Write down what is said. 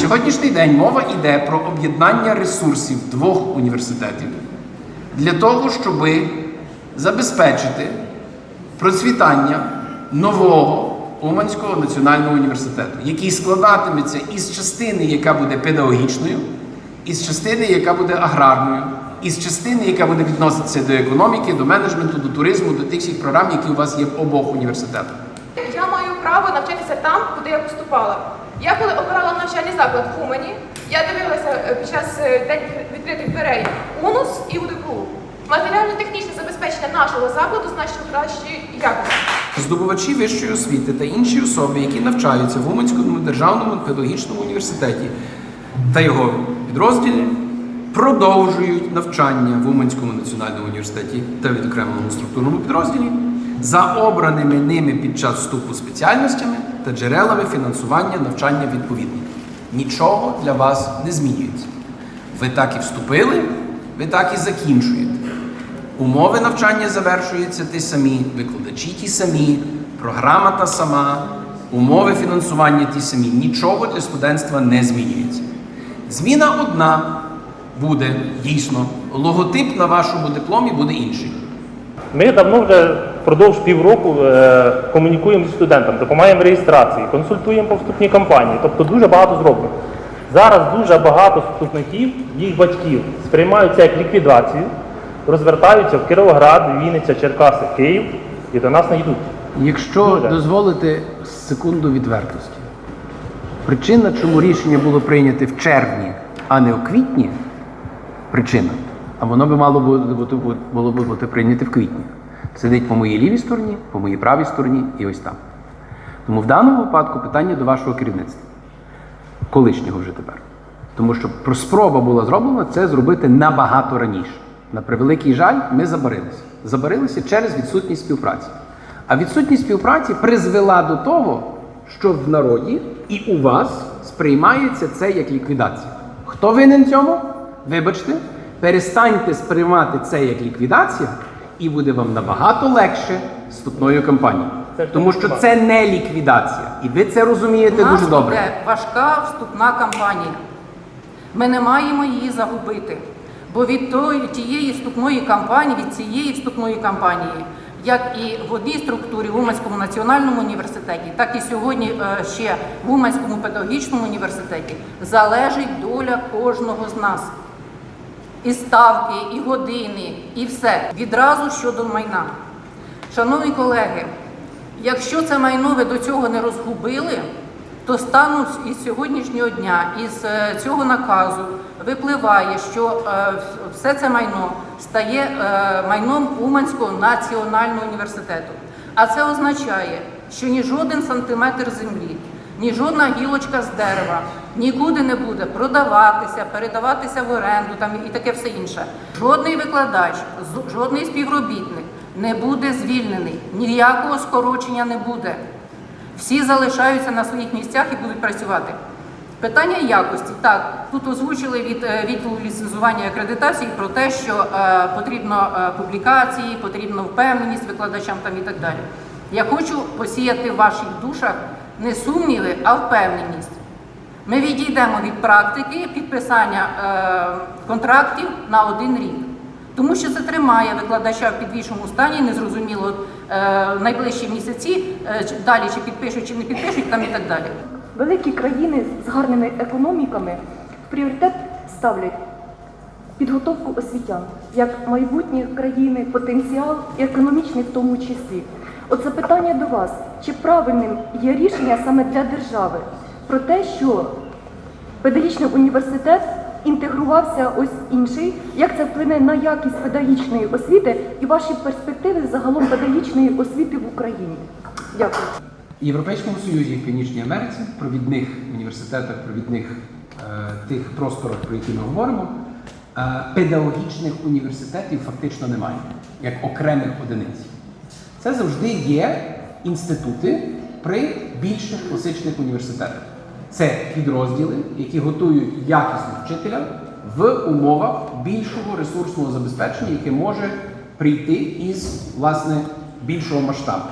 Сьогоднішній день мова йде про об'єднання ресурсів двох університетів для того, щоб забезпечити процвітання нового Уманського національного університету, який складатиметься із частини, яка буде педагогічною, із частини, яка буде аграрною, із частини, яка буде відноситися до економіки, до менеджменту, до туризму, до тих всіх програм, які у вас є в обох університетах. Я маю право навчатися там, куди я поступала. Я коли обирала навчальний заклад в Умані, я дивилася е, під час е, день відкритих дверей УНУС і УДКУ. Матеріально-технічне забезпечення нашого закладу значно кращої якості. Здобувачі вищої освіти та інші особи, які навчаються в Уманському державному педагогічному університеті та його підрозділі, продовжують навчання в Уманському національному університеті та відокремленому структурному підрозділі за обраними ними під час вступу спеціальностями та джерелами фінансування навчання відповідних. Нічого для вас не змінюється. Ви так і вступили, ви так і закінчуєте. Умови навчання завершуються ті самі, викладачі ті самі, програма та сама, умови фінансування ті самі. Нічого для студентства не змінюється. Зміна одна буде дійсно. Логотип на вашому дипломі буде інший. Ми давно вже впродовж півроку е, комунікуємо зі студентами, допомагаємо в реєстрації, консультуємо по вступній кампанії. Тобто дуже багато зроблено. Зараз дуже багато вступників, їх батьків сприймають це як ліквідацію, розвертаються в Кіровоград, Вінниця, Черкаси, Київ і до нас не йдуть. Якщо Дуже. дозволити секунду відвертості, причина, чому рішення було прийнято в червні, а не у квітні, причина, а воно би мало було бути прийнято в квітні. Сидить по моїй лівій стороні, по моїй правій стороні і ось там. Тому в даному випадку питання до вашого керівництва, колишнього вже тепер. Тому що спроба була зроблена це зробити набагато раніше. На превеликий жаль, ми забарилися. Забарилися через відсутність співпраці. А відсутність співпраці призвела до того, що в народі і у вас сприймається це як ліквідація. Хто винен цьому? Вибачте, перестаньте сприймати це як ліквідація, і буде вам набагато легше вступною кампанією. Тому що це не ліквідація. І ви це розумієте У нас дуже добре. буде важка вступна кампанія. Ми не маємо її загубити. Бо від тої, тієї вступної кампанії, від цієї вступної кампанії, як і в одній структурі в Уманському національному університеті, так і сьогодні е, ще в Уманському педагогічному університеті, залежить доля кожного з нас. І ставки, і години, і все. Відразу щодо майна. Шановні колеги, якщо це майно ви до цього не розгубили, то стану із сьогоднішнього дня, із е, цього наказу випливає, що е, все це майно стає е, майном Уманського національного університету. А це означає, що ні жоден сантиметр землі, ні жодна гілочка з дерева нікуди не буде продаватися, передаватися в оренду там і таке все інше. Жодний викладач, жодний співробітник не буде звільнений, ніякого скорочення не буде. Всі залишаються на своїх місцях і будуть працювати. Питання якості. Так, тут озвучили від е, відділу ліцензування і акредитації про те, що е, потрібно е, публікації, потрібно впевненість викладачам там і так далі. Я хочу посіяти в ваших душах не сумніви, а впевненість. Ми відійдемо від практики підписання е, контрактів на один рік. Тому що це тримає викладача в підвішеному стані, незрозуміло е, в найближчі місяці, е, далі чи підпишуть, чи не підпишуть, там і так далі. Великі країни з гарними економіками в пріоритет ставлять підготовку освітян як майбутні країни, потенціал і економічний в тому числі. Оце питання до вас: чи правильним є рішення саме для держави про те, що педагогічний університет інтегрувався ось інший, як це вплине на якість педагогічної освіти і ваші перспективи загалом педагогічної освіти в Україні? Дякую. В Європейському Союзі в Північній Америці, в провідних університетах, провідних е, тих просторах, про які ми говоримо, е, педагогічних університетів фактично немає, як окремих одиниць. Це завжди є інститути при більших класичних університетах. Це підрозділи, які готують якісних вчителя в умовах більшого ресурсного забезпечення, яке може прийти із власне більшого масштабу.